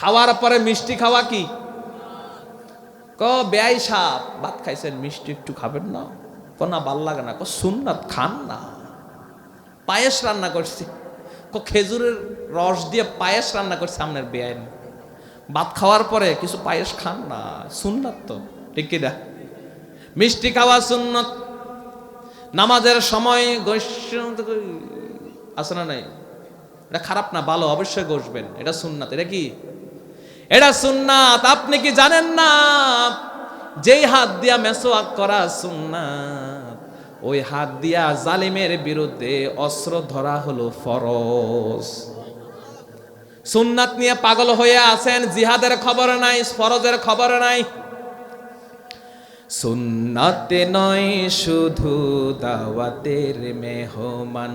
খাওয়ার পরে মিষ্টি খাওয়া কি? ক বেয়াই সাপ। ভাত খাইছেন, মিষ্টি একটু খাবেন না। ক, না, ভালো লাগে না। ক, সুন্নাত খান না। পায়েস রান্না করছি। ক, খেজুরের রস দিয়ে পায়েস রান্না করছে সামনের বেআইন ভাত খাওয়ার পরে কিছু পায়েস খান না। সুন্নাত তো, ঠিক কি না? মিষ্টি খাওয়া সুন্নত। নামাজের সময় আছে না নাই? এটা খারাপ না, ভালো, অবশ্যই বসবেন এটা সুন্নাত। এটা কি? এটা সুন্নাত, আপনি কি জানেন না? যেই হাত দিয়া মেসোয়াক করা সুন্নাত, ওই হাত দিয়া জালিমের বিরুদ্ধে অস্ত্র ধরা হলো ফরজ। সুন্নাত নিয়ে পাগল হয়ে আছেন, জিহাদের খবর নাই, ফরজের খবর নাই। সুন্নাতে নয়, শুধু দাওয়াতের মেহমান।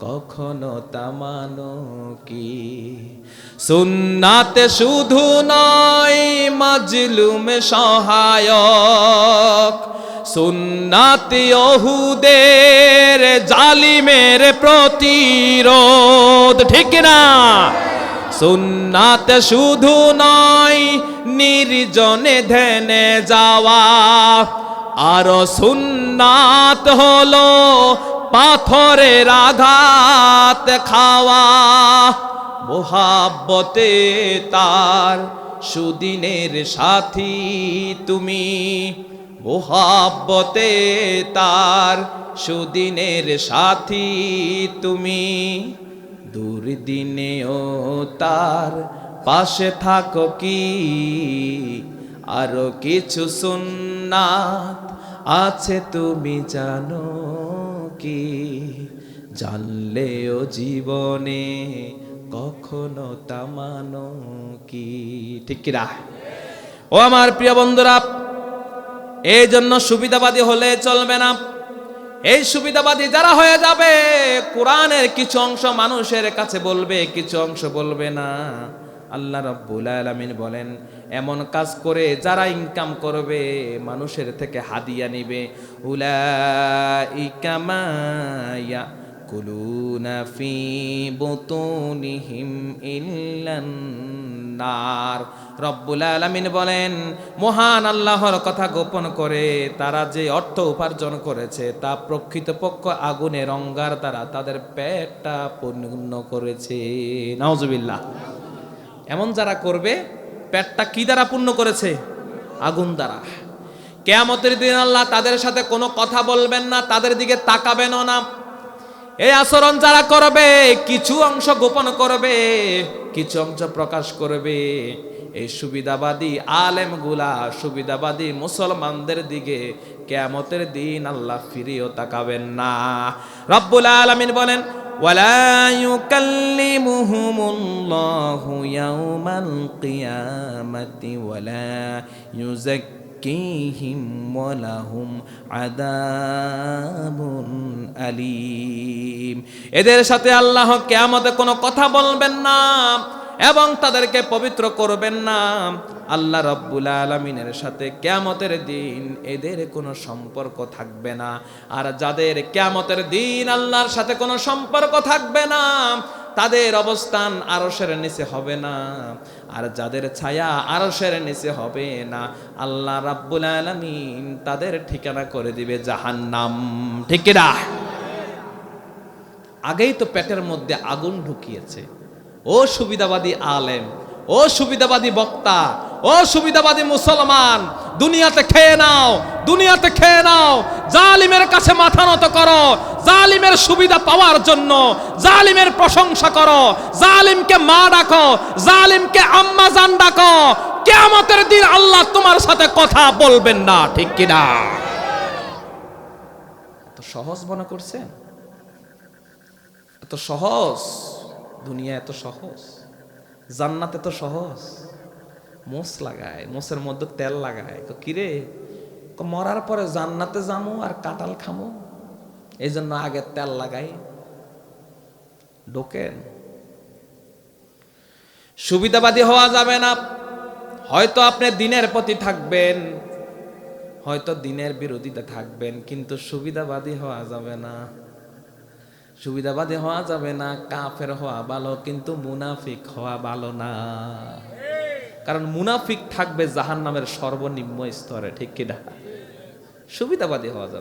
কখনো তামানো কি? সুন্নাতে শুধু নয়, মাজলুম সহায়ক। সুন্নাতি ওহুদের জালিমের প্রতিরোধ, ঠিক না? সুন্নাত শুধু নয়, নির্জনে ধ্যানে যাওয়া। আর সুন্নাত হলো পাথরের আঘাত খাওয়া মোহাব্বতে তার সুদিনের সাথী তুমি। মোহাব্বতে তার সুদিনের সাথী তুমি। দুর্দিনেও তার পাশে থাকো কি? আরও কিছু সুন্নাত আছে তুমি জানো। কি? জানলেও জীবনে কখনো তামানো কি? ঠিক কিরা ও আমার প্রিয় বন্ধুরা এই জন্য সুবিধাবাদী হলে চলবে না। এই সুবিধাবাদী যারা হয়ে যাবে, কোরআনের কিছু অংশ মানুষের কাছে বলবে, কিছু অংশ বলবে না। আল্লাহ রাব্বুল আলামিন বলেন, এমন কাজ করে যারা ইনকাম করবে, মানুষের থেকে হাদিয়া নিবে। উলাইকা মা ইয়াকুলুনা ফি বুতুনিহিম ইল্লান নার। রব্বুল আলামিন বলেন, মহান আল্লাহর কথা গোপন করে তারা যে অর্থ উপার্জন করেছে, তা প্রকৃতপক্ষ আগুনের অঙ্গার দ্বারা তাদের পেটটা পূর্ণ করেছে। নাউজুবিল্লাহ। এমন যারা করবে, পেটটা কি দ্বারা পূর্ণ করেছে? আগুন দ্বারা। কেয়ামতের দিন আল্লাহ তাদের সাথে কোনো কথা বলবেন না, তাদের দিকে তাকাবেনও না। এই আচরণ যারা করবে, কিছু অংশ গোপন করবে, কিছু অংশ প্রকাশ করবে। এই সুবিধাবাদী আলেমগুলা সুবিধাবাদী মুসলমানদের দিকে কেয়ামতের দিন আল্লাহ ফিরিয়েও তাকাবেন না। রব্বুল আলামিন বলেন ولا يكلمهم الله يوم القيامة ولا يزكيهم ولهم عذاب أليم এদের সাথে আল্লাহ কেয়ামতে কোনো কথা বলবেন না এবং তাদেরকে পবিত্র করবেন না। আল্লাহ রব্বুল আলমিনের সাথে কেয়ামতের দিন এদের কোনো সম্পর্ক থাকবে না। আর যাদের কেয়ামতের দিন আল্লাহর সাথে কোনো সম্পর্ক থাকবে না, তাদের অবস্থান আরসের নিচে হবে না। আর যাদের ছায়া আরসের নিচে হবে না, আল্লাহ রাব্বুল আলমিন তাদের ঠিকানা করে দিবে জাহান্নাম। ঠিক আগেই তো পেটের মধ্যে আগুন ঢুকিয়েছে। ও সুবিধাবাদী আলেম, ও সুবিধাবাদী বক্তা, ও সুবিধাবাদী মুসলমান, দুনিয়াতে খেয়ে নাও, দুনিয়াতে খেয়ে নাও, জালিমের কাছে মাথা নত করো, জালিমের সুবিধা পাওয়ার জন্য, জালিমের প্রশংসা করো, জালিমকে মা ডাকো, জালিমকে আম্মা জান ডাকো, কেয়ামতের দিন আল্লাহ তোমার সাথে কথা বলবেন না, ঠিক কিনা এত সহজ মনে করছেন? এত সহজ? দুনিয়া এত সহজ? জান্নাত এত সহজ? মোষ লাগায়, মোষের মধ্যে তেল লাগায়। তো কিরে? মরার পরে জান্নাতে যামু আর কাঁঠাল খামু? এই জন্য আগে তেল লাগাই। ঢোকেন। সুবিধাবাদী হওয়া যাবে না। হয়তো আপনি দিনের প্রতি থাকবেন, হয়তো দিনের বিরোধিতা থাকবেন, কিন্তু সুবিধাবাদী হওয়া যাবে না। সুবিধাবাদী হওয়া যাবে না, কাফের হওয়া ভালো, কিন্তু মুনাফিক হওয়া ভালো না। কারণ মুনাফিক থাকবে জাহান নামের সর্বনিম্ন স্তরে, ঠিক কিনা? সুবিধাবাদী হওয়া যাবে।